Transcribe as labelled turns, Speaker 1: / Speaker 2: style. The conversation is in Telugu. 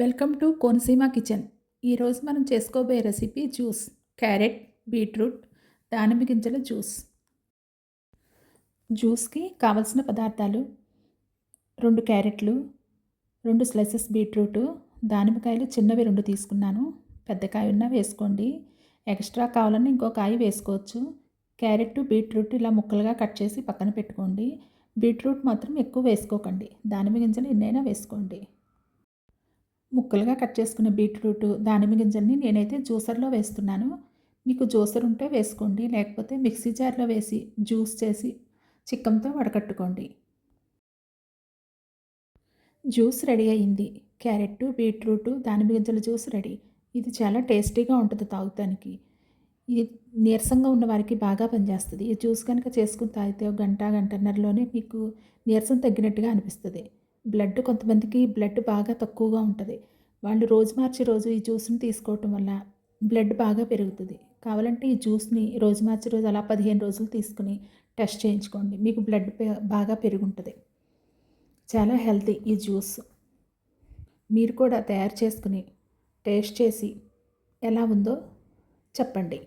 Speaker 1: Welcome to Konaseema kitchen. ఈరోజు మనం చేసుకోబోయే రెసిపీ జ్యూస్. క్యారెట్ బీట్రూట్ దానిమ్మ గింజల జ్యూస్. జ్యూస్కి కావలసిన పదార్థాలు రెండు క్యారెట్లు రెండు స్లైసెస్ బీట్రూట్ దానిమ్మకాయలు చిన్నవి రెండు తీసుకున్నాను. పెద్ద కాయ ఉన్న వేసుకోండి. ఎక్స్ట్రా కావాలని ఇంకో కాయ వేసుకోవచ్చు. క్యారెట్ బీట్రూట్ ఇలా ముక్కలుగా కట్ చేసి పక్కన పెట్టుకోండి. బీట్రూట్ మాత్రం ఎక్కువ వేసుకోకండి. దానిమ్మ గింజలు ఎన్నైనా వేసుకోండి. ముక్కలుగా కట్ చేసుకున్న బీట్రూట్ దానిమ్మ గింజల్ని నేనైతే జ్యూసర్లో వేస్తున్నాను. మీకు జ్యూసర్ ఉంటే వేసుకోండి లేకపోతే మిక్సీ జార్లో వేసి జ్యూస్ చేసి చిక్కంతో వడకట్టుకోండి. జ్యూస్ రెడీ అయింది. క్యారెట్ బీట్రూట్ దానిమ్మ గింజల జ్యూస్ రెడీ. ఇది చాలా టేస్టీగా ఉంటుంది తాగుతానికి. ఇది నీరసంగా ఉన్న వారికి బాగా పనిచేస్తుంది. ఈ జ్యూస్ కనుక చేసుకుని తాగితే ఒక గంట గంటన్నరలోనే మీకు నీరసం తగ్గినట్టుగా అనిపిస్తుంది. బ్లడ్ కొంతమందికి బ్లడ్ బాగా తక్కువగా ఉంటుంది. వాళ్ళు రోజు మార్చి రోజు ఈ జ్యూస్ని తీసుకోవటం వల్ల బ్లడ్ బాగా పెరుగుతుంది. కావాలంటే ఈ జ్యూస్ని రోజు మార్చి రోజు అలా పదిహేను రోజులు తీసుకుని టెస్ట్ చేయించుకోండి. మీకు బ్లడ్ బాగా పెరుగుంటుంది. చాలా హెల్తీ ఈ జ్యూస్ మీరు కూడా తయారు చేసుకుని టేస్ట్ చేసి ఎలా ఉందో చెప్పండి.